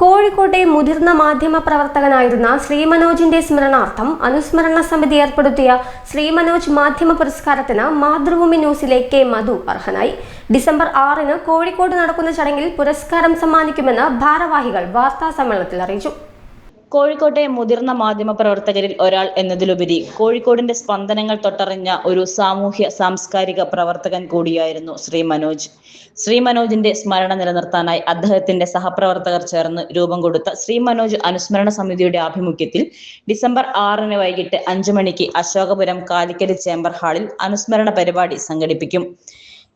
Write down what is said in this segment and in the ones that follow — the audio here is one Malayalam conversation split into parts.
കോഴിക്കോട്ടെ മുതിർന്ന മാധ്യമ പ്രവർത്തകനായിരുന്ന ശ്രീ മനോജിന്റെ സ്മരണാർത്ഥം അനുസ്മരണ സമിതി ഏർപ്പെടുത്തിയ ശ്രീ മനോജ് മാധ്യമ പുരസ്കാരത്തിന് മാതൃഭൂമി ന്യൂസിലെ കെ മധു അർഹനായി. ഡിസംബർ ആറിന് കോഴിക്കോട് നടക്കുന്ന ചടങ്ങിൽ പുരസ്കാരം സമ്മാനിക്കുമെന്ന് ഭാരവാഹികൾ വാർത്താ സമ്മേളനത്തിൽ അറിയിച്ചു. കോഴിക്കോട്ടെ മുതിർന്ന മാധ്യമ പ്രവർത്തകരിൽ ഒരാൾ എന്നതിലുപരി കോഴിക്കോടിന്റെ സ്പന്ദനങ്ങൾ തൊട്ടറിഞ്ഞ ഒരു സാമൂഹ്യ സാംസ്കാരിക പ്രവർത്തകൻ കൂടിയായിരുന്നു ശ്രീ മനോജ്. ശ്രീ മനോജിന്റെ സ്മരണ നിലനിർത്താനായി അദ്ദേഹത്തിന്റെ സഹപ്രവർത്തകർ ചേർന്ന് രൂപം കൊടുത്ത ശ്രീ മനോജ് അനുസ്മരണ സമിതിയുടെ ആഭിമുഖ്യത്തിൽ ഡിസംബർ ആറിന് വൈകിട്ട് അഞ്ചു മണിക്ക് അശോകപുരം കാലിക്കരി ചേംബർ ഹാളിൽ അനുസ്മരണ പരിപാടി സംഘടിപ്പിക്കും.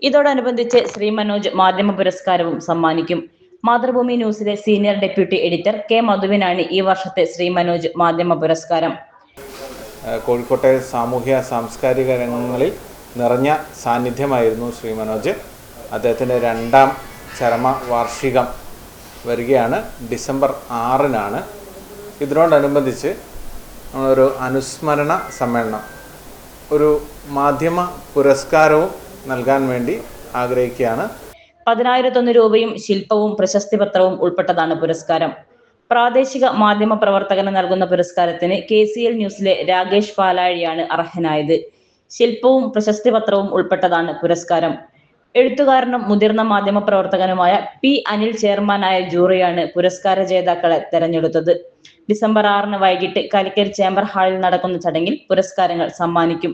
ഇതോടനുബന്ധിച്ച് ശ്രീ മനോജ് മാധ്യമ പുരസ്കാരവും സമ്മാനിക്കും. മാതൃഭൂമി ന്യൂസിലെ സീനിയർ ഡെപ്യൂട്ടി എഡിറ്റർ കെ മധുവിനാണ് ഈ വർഷത്തെ ശ്രീ മനോജ് മാധ്യമ പുരസ്കാരം. കോഴിക്കോട്ടെ സാമൂഹ്യ സാംസ്കാരിക രംഗങ്ങളിൽ നിറഞ്ഞ സാന്നിധ്യമായിരുന്നു ശ്രീ മനോജ്. അദ്ദേഹത്തിന്റെ രണ്ടാം ചരമ വാർഷികം വരികയാണ് ഡിസംബർ ആറിനാണ്. ഇതിനോടനുബന്ധിച്ച് നമ്മളൊരു അനുസ്മരണ സമ്മേളനം ഒരു മാധ്യമ പുരസ്കാരവും നൽകാൻ വേണ്ടി ആഗ്രഹിക്കുകയാണ് പതിനായിരത്തൊന്ന് രൂപയും ശില്പവും പ്രശസ്തി പത്രവും ഉൾപ്പെട്ടതാണ് പുരസ്കാരം. പ്രാദേശിക മാധ്യമ പ്രവർത്തകന് നൽകുന്ന പുരസ്കാരത്തിന് കെ സി എൽ ന്യൂസിലെ രാകേഷ് പാലാഴിയാണ് അർഹനായത്. ശില്പവും പ്രശസ്തി പത്രവും ഉൾപ്പെട്ടതാണ് പുരസ്കാരം. എഴുത്തുകാരനും മുതിർന്ന മാധ്യമ പ്രവർത്തകനുമായ പി അനിൽ ചെയർമാനായ ജൂറിയാണ് പുരസ്കാര ജേതാക്കളെ തെരഞ്ഞെടുത്തത്. ഡിസംബർ ആറിന് വൈകിട്ട് കാലിക്കറ്റ് ചേംബർ ഹാളിൽ നടക്കുന്ന ചടങ്ങിൽ പുരസ്കാരങ്ങൾ സമ്മാനിക്കും.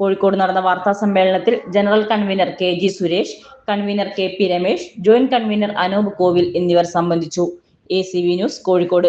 കോഴിക്കോട് നടന്ന വാർത്താ സമ്മേളനത്തിൽ general convener K G Suresh convener K P Ramesh joint convener Anoop Kovil എന്നിവർ സംബന്ധിച്ചു. A C V news Kozhikode.